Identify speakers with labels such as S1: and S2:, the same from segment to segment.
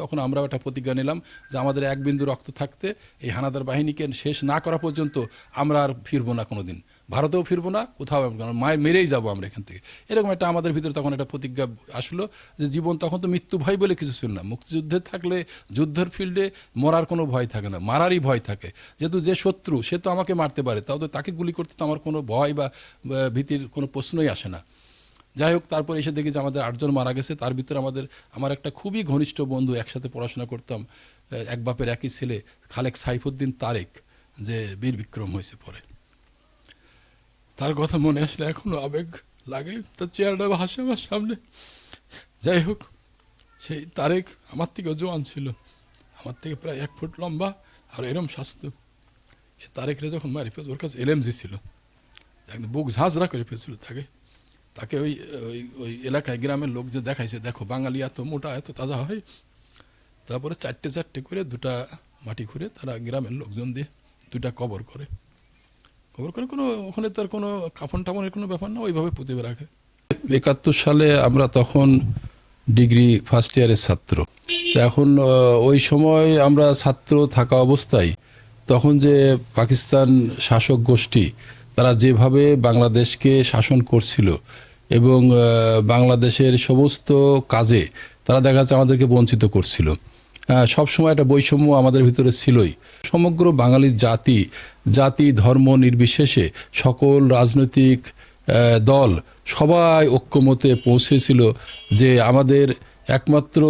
S1: তখন আমরাও একটা প্রতিজ্ঞা নিলাম যে আমাদের এক বিন্দু রক্ত থাকতে এই হানাদার বাহিনীকে শেষ না করা পর্যন্ত আমরা আর ফিরবো না কোনো দিন ভারতেও ফিরবো না, কোথাও মায়ের মেরেই যাব আমরা এখান থেকে। এরকম একটা আমাদের ভিতরে তখন একটা প্রতিজ্ঞা আসলো যে জীবন তখন তো মৃত্যু ভয় বলে কিছু ছিল না। মুক্তিযুদ্ধে থাকলে, যুদ্ধের ফিল্ডে মরার কোনো ভয় থাকে না, মারারই ভয় থাকে। যেহেতু যে শত্রু, সে তো আমাকে মারতে পারে, তাও তো তাকে গুলি করতে তো আমার কোনো ভয় বা বা ভীতির কোনো প্রশ্নই আসে না। যাই হোক তারপর এসে দেখি যে আমাদের আটজন মারা গেছে। তার ভিতরে আমাদের, আমার একটা খুবই ঘনিষ্ঠ বন্ধু একসাথে পড়াশোনা করতাম এক বাপের একই ছেলে, খালেক সাইফুদ্দিন তারেক, যে বীর বিক্রম হয়েছে পরে। তার কথা মনে আসলে এখনও আবেগ লাগে তার চেয়ারটা ভাসে আমার সামনে। যাই হোক সেই তারেক আমার থেকে জোয়ান ছিল। আমার থেকে প্রায় এক ফুট লম্বা আর এরম স্বাস্থ্য। সে তারেকরে যখন মারি ফেলছে, ওর কাছে এলএমজি ছিল। বুক ঝাঁঝরা করে ফেলছিল তাকে। তাকে ওই ওই ওই এলাকায় গ্রামের লোক যে দেখাইছে, দেখো, বাঙালি এত, মোটা এত, তাজা হয়। তারপরে চারটে চারটে করে দুটা মাটি খুঁড়ে তারা গ্রামের লোকজন দিয়ে দুটা কবর করে। কবর করে কোনো, ওখানে তো আর কোনো কাফন টাফনের কোনো ব্যাপার না, ওইভাবে পুঁতে রাখে। একাত্তর সালে আমরা তখন ডিগ্রি ফার্স্ট ইয়ারের ছাত্র। এখন ওই সময় আমরা ছাত্র থাকা অবস্থায় তখন যে পাকিস্তান শাসক গোষ্ঠী, তারা যেভাবে বাংলাদেশকে শাসন করছিল এবং বাংলাদেশের সমস্ত কাজে তারা দেখা যাচ্ছে আমাদেরকে বঞ্চিত করছিল। হ্যাঁ, সব সময় একটা বৈষম্য আমাদের ভিতরে ছিলই। সমগ্র বাঙালি জাতি জাতি ধর্ম নির্বিশেষে সকল রাজনৈতিক দল সবাই ঐক্যমতে পৌঁছেছিল যে আমাদের একমাত্র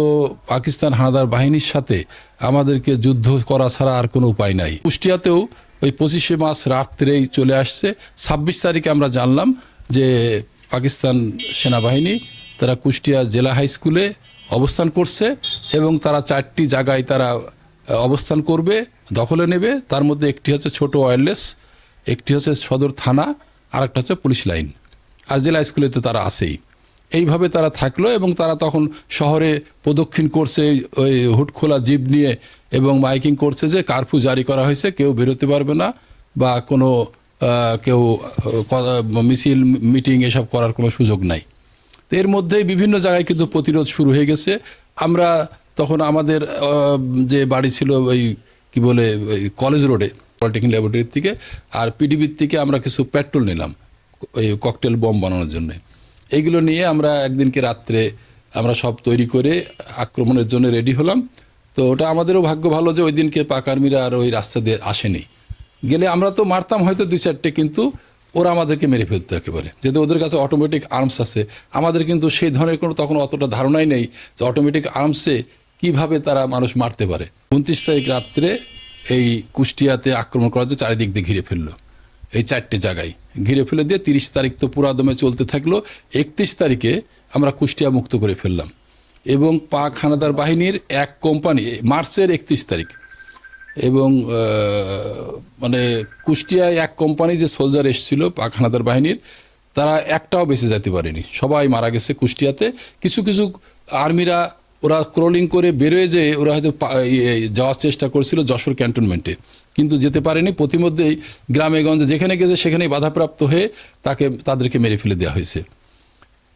S1: পাকিস্তান হানাদার বাহিনীর সাথে আমাদেরকে যুদ্ধ করা ছাড়া আর কোনো উপায় নাই। কুষ্টিয়াতেও ওই পঁচিশে মাস রাত্রেই চলে আসছে। ছাব্বিশ তারিখে আমরা জানলাম যে পাকিস্তান সেনাবাহিনী, তারা কুষ্টিয়া জেলা হাই স্কুলে অবস্থান করছে এবং তারা চারটি জায়গায় তারা অবস্থান করবে, দখলে নেবে। তার মধ্যে একটি হচ্ছে ছোট ওয়্যারলেস একটি হচ্ছে সদর থানা আর একটা হচ্ছে পুলিশ লাইন। আর জেলা স্কুলে তো তারা আসেই এইভাবে তারা থাকল এবং তারা তখন শহরে প্রদক্ষিণ করছে, ওই হুটখোলা জিপ নিয়ে এবং মাইকিং করছে যে কারফিউ জারি করা হয়েছে, কেউ বেরোতে পারবে না বা কোনো কেউ মিছিল, মিটিং এসব করার কোনো সুযোগ নাই। এর মধ্যেই বিভিন্ন জায়গায় কিন্তু প্রতিরোধ শুরু হয়ে গেছে। আমরা তখন আমাদের যে বাড়ি ছিল ওই কি বলে কলেজ রোডে, পলিটেকনিক ল্যাবরেটরির থেকে আর পিডিবির থেকে আমরা কিছু পেট্রোল নিলাম ওই ককটেল বম বানানোর জন্য। এইগুলো নিয়ে আমরা একদিনকে রাত্রে আমরা সব তৈরি করে আক্রমণের জন্য রেডি হলাম। তো ওটা আমাদেরও ভাগ্য ভালো যে ওই দিনকে পাক আর্মিরা আর ওই রাস্তা দিয়ে আসেনি। গেলে আমরা তো মারতাম হয়তো দুই চারটে, কিন্তু ওরা আমাদেরকে মেরে ফেলতো একেবারে। যেহেতু ওদের কাছে অটোমেটিক আর্মস আছে, আমাদের কিন্তু সেই ধরনের কোনো তখন অতটা ধারণাই নেই যে অটোমেটিক আর্মসে কীভাবে তারা মানুষ মারতে পারে। উনত্রিশ তারিখ রাত্রে এই কুষ্টিয়াতে আক্রমণ করার জন্য চারিদিক দিয়ে ঘিরে ফেলল, এই চারটে জায়গায়। ঘিরে ফেলে দিয়ে তিরিশ তারিখ তো পুরা দমে চলতে থাকল, একত্রিশ তারিখে আমরা কুষ্টিয়া মুক্ত করে ফেললাম। এবং পাক হানাদার বাহিনীর এক কোম্পানি মার্চের একত্রিশ তারিখ এবং মানে কুষ্টিয়ায় এক কোম্পানি যে সোলজার এসেছিল পাক হানাদার বাহিনীর তারা একটাও বেঁচে যেতে পারেনি। সবাই মারা গেছে কুষ্টিয়াতে। কিছু কিছু আর্মিরা ওরা ক্রলিং করে বেরোয় যে ওরা হয়তো ইয়ে, যাওয়ার চেষ্টা করছিল যশোর ক্যান্টনমেন্টে। কিন্তু যেতে পারেনি। প্রতিমধ্যেই গ্রামে গঞ্জে যেখানে গেছে সেখানেই বাধাপ্রাপ্ত হয়ে তাকে তাদেরকে মেরে ফেলে দেওয়া হয়েছে।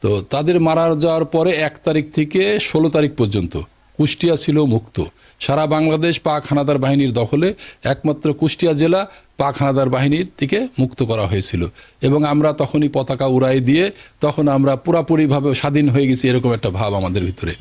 S1: তো তাদের মারা যাওয়ার পরে এক তারিখ থেকে ষোলো তারিখ পর্যন্ত কুষ্টিয়া ছিল মুক্ত। সারা বাংলাদেশ পাক হানাদার বাহিনীর দখলে একমাত্র কুষ্টিয়া জেলা পাক হানাদার বাহিনীর থেকে মুক্ত করা হয়েছিল। এবং আমরা তখনই পতাকা উড়াই দিয়ে তখন আমরা পুরাপুরিভাবে স্বাধীন হয়ে গেছি এরকম একটা ভাব আমাদের ভিতরে।